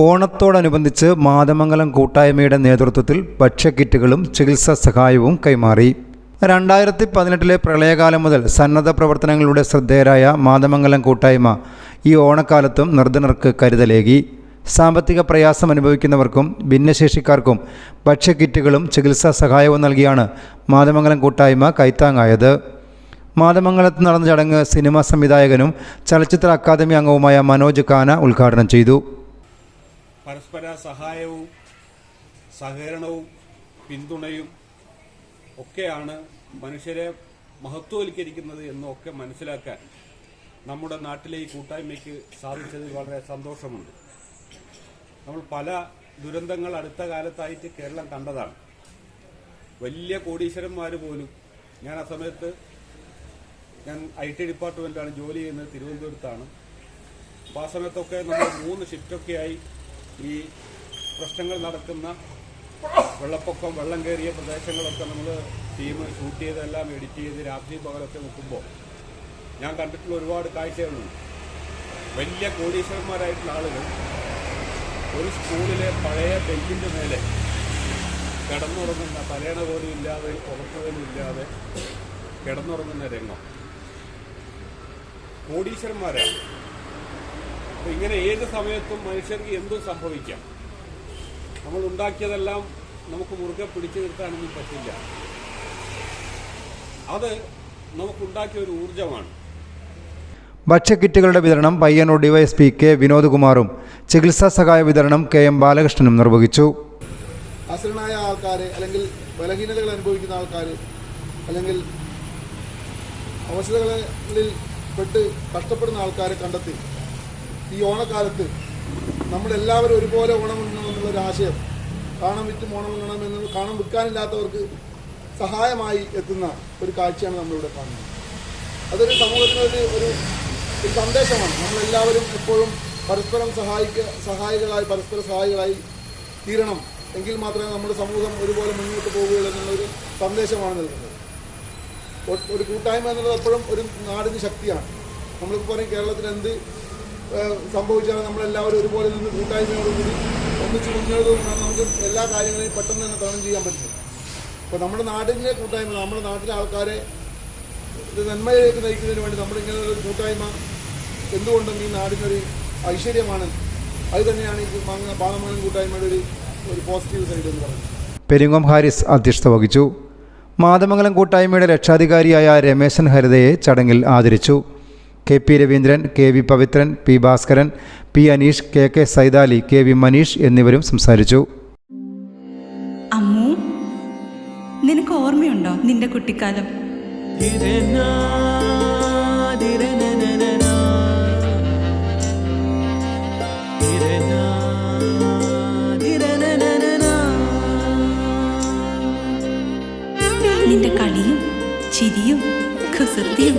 ഓണത്തോടനുബന്ധിച്ച് മാതമംഗലം കൂട്ടായ്മയുടെ നേതൃത്വത്തിൽ ഭക്ഷ്യക്കിറ്റുകളും ചികിത്സാ സഹായവും കൈമാറി. രണ്ടായിരത്തി പതിനെട്ടിലെ പ്രളയകാലം മുതൽ സന്നദ്ധ പ്രവർത്തനങ്ങളുടെ ശ്രദ്ധേയരായ മാതമംഗലം കൂട്ടായ്മ ഈ ഓണക്കാലത്തും നിർധനർക്ക് കരുതലേകി. സാമ്പത്തിക പ്രയാസം അനുഭവിക്കുന്നവർക്കും ഭിന്നശേഷിക്കാർക്കും ഭക്ഷ്യക്കിറ്റുകളും ചികിത്സാ സഹായവും നൽകിയാണ് മാതമംഗലം കൂട്ടായ്മ കൈത്താങ്ങായത്. മാതമംഗലത്ത് നടന്ന ചടങ്ങ് സിനിമാ സംവിധായകനും ചലച്ചിത്ര അക്കാദമി അംഗവുമായ മനോജ് കാന ഉദ്ഘാടനം ചെയ്തു. പരസ്പര സഹായവും സഹകരണവും പിന്തുണയും ഒക്കെയാണ് മനുഷ്യരെ മഹത്വവൽക്കരിക്കുന്നത് എന്നൊക്കെ മനസ്സിലാക്കാൻ നമ്മുടെ നാട്ടിലെ ഈ കൂട്ടായ്മയ്ക്ക് സാധിച്ചതിൽ വളരെ സന്തോഷമുണ്ട്. നമ്മൾ പല ദുരന്തങ്ങൾ അടുത്ത കാലത്തായിട്ട് കേരളം കണ്ടതാണ്. വലിയ കോടീശ്വരന്മാർ പോലും ഞാൻ ആ സമയത്ത് ഞാൻ ഐ ടി ഡിപ്പാർട്ട്മെന്റാണ് ജോലി ചെയ്യുന്നത് തിരുവനന്തപുരത്താണ്. അപ്പോൾ ആ സമയത്തൊക്കെ നമ്മൾ മൂന്ന് ഷിഫ്റ്റൊക്കെയായി ഈ പ്രശ്നങ്ങൾ നടക്കുന്ന വെള്ളപ്പൊക്കം വെള്ളം കയറിയ പ്രദേശങ്ങളൊക്കെ നമ്മൾ ടീം ഷൂട്ട് ചെയ്തെല്ലാം എഡിറ്റ് ചെയ്ത് രാത്രി പകലൊക്കെ നിൽക്കുമ്പോൾ ഞാൻ കണ്ടിട്ടുള്ള ഒരുപാട് കാഴ്ചകളുണ്ട്. വലിയ കോടീശ്വരന്മാരായിട്ടുള്ള ആളുകൾ ഒരു സ്കൂളിലെ പഴയ ബെഞ്ചിന്റെ മേലെ കിടന്നുറങ്ങുന്ന തലേണ പോലും ഇല്ലാതെ പുറത്തുപോലും ഇല്ലാതെ കിടന്നുറങ്ങുന്ന രംഗം. കോടീശ്വരന്മാരാണ്. അപ്പൊ ഇങ്ങനെ ഏത് സമയത്തും മനുഷ്യർക്ക് എന്തും സംഭവിക്കാം. നമ്മൾ ഉണ്ടാക്കിയതെല്ലാം നമുക്ക് മുറുകെ പിടിച്ചു നിർത്താനൊന്നും പറ്റില്ല. അത് നമുക്കുണ്ടാക്കിയ ഒരു ഊർജമാണ് ഭക്ഷ്യക്കിറ്റുകളുടെ വിതരണം പയ്യന്നൂർ ഡിവൈഎസ്പി കെ വിനോദ്കുമാറും ചികിത്സാ സഹായ വിതരണം കെ എം ബാലകൃഷ്ണനും നിർവഹിച്ചു. അസുരനായ ആൾക്കാർ അല്ലെങ്കിൽ ബലഹീനതകൾ അനുഭവിക്കുന്ന ആൾക്കാർ അല്ലെങ്കിൽ അവശതകളിൽ പെട്ട് കഷ്ടപ്പെടുന്ന ആൾക്കാരെ കണ്ടെത്തി. ഈ ഓണക്കാലത്ത് നമ്മളെല്ലാവരും ഒരുപോലെ ഓണം ഉണ്ണണമെന്നുള്ളൊരു ആശയം കാണം വിറ്റും ഓണം ഉണ്ണണമെന്ന് കാണം വിൽക്കാനില്ലാത്തവർക്ക് സഹായമായി എത്തുന്ന ഒരു കാഴ്ചയാണ് നമ്മളിവിടെ കാണുന്നത്. അതൊരു സമൂഹത്തിനൊരു ഒരു ഒരു സന്ദേശമാണ്. നമ്മളെല്ലാവരും എപ്പോഴും പരസ്പരം സഹായിക്ക സഹായികളായി പരസ്പര സഹായികളായി തീരണം. എങ്കിൽ മാത്രമേ നമ്മുടെ സമൂഹം ഒരുപോലെ മുന്നോട്ട് പോകുകയുള്ളൂ എന്നുള്ളൊരു സന്ദേശമാണ് നൽകുന്നത്. ഒരു കൂട്ടായ്മ എന്നുള്ളത് എപ്പോഴും ഒരു നാടിന് ശക്തിയാണ്. നമ്മളിപ്പോൾ പറയും കേരളത്തിൽ എന്ത് ഏഹ്, സംഭവിച്ചാലും നമ്മളെല്ലാവരും ഒരുപോലെ നിന്ന് കൂട്ടായ്മയോടുകൂടി ഒന്നിച്ച് മുന്നേറുന്നതാണ് നമുക്ക് എല്ലാ കാര്യങ്ങളെയും പെട്ടെന്ന് തന്നെ തരണം ചെയ്യാൻ പറ്റും അപ്പോൾ നമ്മുടെ നാടിന്റെ കൂട്ടായ്മ നമ്മുടെ നാട്ടിലെ ആൾക്കാരെ നന്മയിലേക്ക് നയിക്കുന്നതിന് വേണ്ടി നമ്മളിങ്ങനെ ഒരു കൂട്ടായ്മ എന്തുകൊണ്ടും ഈ നാടിനൊരു ഐശ്വര്യമാണ്. അത് തന്നെയാണ് ഈ പാലമംഗലം കൂട്ടായ്മയുടെ ഒരു ഒരു പോസിറ്റീവ് സൈഡ് എന്ന് പറയുന്നത്. പെരിങ്ങോം ഹാരിസ് അധ്യക്ഷത വഹിച്ചു. മാതമംഗലം കൂട്ടായ്മയുടെ രക്ഷാധികാരിയായ രമേശൻ ഹരിതയെ ചടങ്ങിൽ ആദരിച്ചു. K P Raveendran K V Pavithran P Bhaskaran P Aneesh K K Saithali K V Maneesh എന്നിവരും സംസാരിച്ചു. നിനക്ക് ഓർമ്മയുണ്ടോ നിന്റെ കുട്ടിക്കാലം? നിന്റെ കളിയും ചിരിയും കുസൃതിയും